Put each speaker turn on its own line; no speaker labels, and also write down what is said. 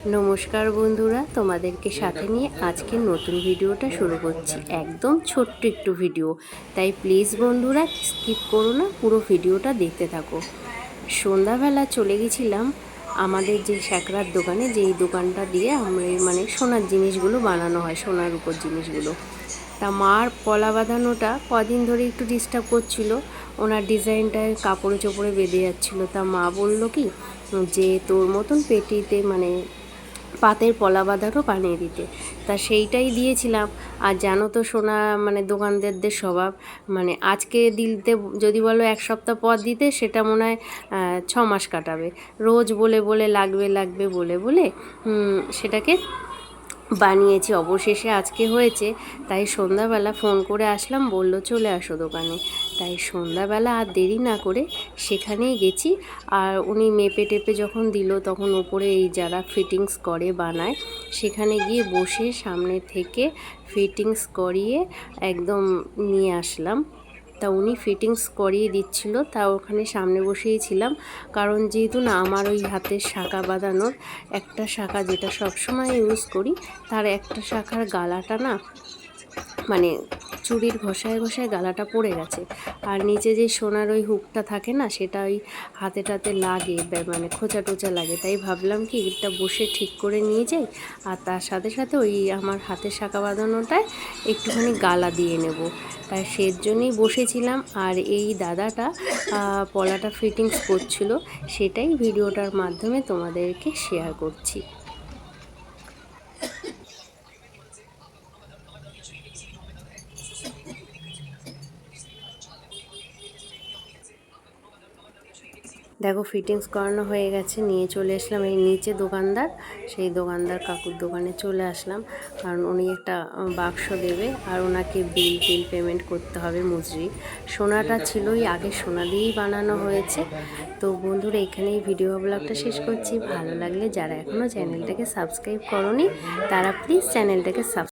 নমস্কার বন্ধুরা, তোমাদেরকে সাথে নিয়ে আজকে নতুন ভিডিওটা শুরু করছি। একদম ছোট্ট একটু ভিডিও। তাই প্লিজ বন্ধুরা, স্কিপ করো না, পুরো ভিডিওটা দেখতে থাকো। সন্ধ্যাবেলা চলে গেছিলাম আমাদের যে স্যাকরার দোকানে, যেই দোকানটা দিয়ে আমরা মানে সোনার জিনিসগুলো বানানো হয়, সোনার উপর জিনিসগুলো। তা মার পলা বাঁধানোটা কদিন ধরে একটু ডিস্টার্ব করছিল, ওনার ডিজাইনটায় কাপড়ে চোপড়ে বেঁধে যাচ্ছিল। তা মা বলল কি, যে তোর মতন পেটিতে মানে পাতের পলা বাঁধারও বানিয়ে দিতে। তা সেইটাই দিয়েছিলাম। আর জানো তো সোনা মানে দোকানদারদের স্বভাব মানে আজকে দিতে, যদি বলো এক সপ্তাহ পর দিতে, সেটা মনে হয় ছ মাস কাটাবে। রোজ বলে বলে, লাগবে লাগবে, বলে বলে সেটাকে বানিয়েছি। অবশেষে আজকে হয়েছে, তাই সন্ধ্যাবেলা ফোন করে আসলাম, বলল চলে আসো দোকানে। তাই সন্ধ্যাবেলা আর দেরি না করে সেখানেই গেছি। আর উনি মেপে টেপে যখন দিল, তখন ওপরে এই যারা ফিটিংস করে বানায়, সেখানে গিয়ে বসে সামনে থেকে ফিটিংস করিয়ে একদম নিয়ে আসলাম। তা উনি ফিটিংস করিয়ে দিচ্ছিল, তা ওখানে সামনে বসেই ছিলাম। কারণ যেহেতু না আমার ওই হাতের শাখা বাঁধানোর একটা শাখা যেটা সবসময় ইউজ করি, তার একটা শাখার গালাটা না মানে চুরির ঘষায় ঘষায় গালাটা পড়ে গেছে। আর নিচে যে সোনার ওই হুকটা থাকে না, সেটা ওই হাতে টাতে লাগে মানে খোঁচা টোচা লাগে। তাই ভাবলাম কি এটা বসে ঠিক করে নিয়ে যাই, আর তার সাথে সাথে ওই আমার হাতের শাখা বাঁধানোটায় একটুখানি গালা দিয়ে নেব। তাই সের জন্যই বসেছিলাম, আর এই দাদাটা পলাটা ফিটিংস করছিল, সেটাই ভিডিওটার মাধ্যমে তোমাদেরকে শেয়ার করছি। দেখো ফিটিংস করানো হয়ে গেছে, নিয়ে চলে আসলাম এই নিচে দোকানদার, সেই দোকানদার কাকুর দোকানে চলে আসলাম। কারণ উনি একটা বাক্স দেবে আর ওনাকে বিল টিল পেমেন্ট করতে হবে মজুরি। সোনাটা ছিলই আগে সোনা দিয়েই বানানো হয়েছে। তো বন্ধুরা, এখানেই ভিডিও ব্লগটা শেষ করছি। ভালো লাগলে যারা এখনও চ্যানেলটাকে সাবস্ক্রাইব করনি, তারা প্লিজ চ্যানেলটাকে সাবস্ক্রাইব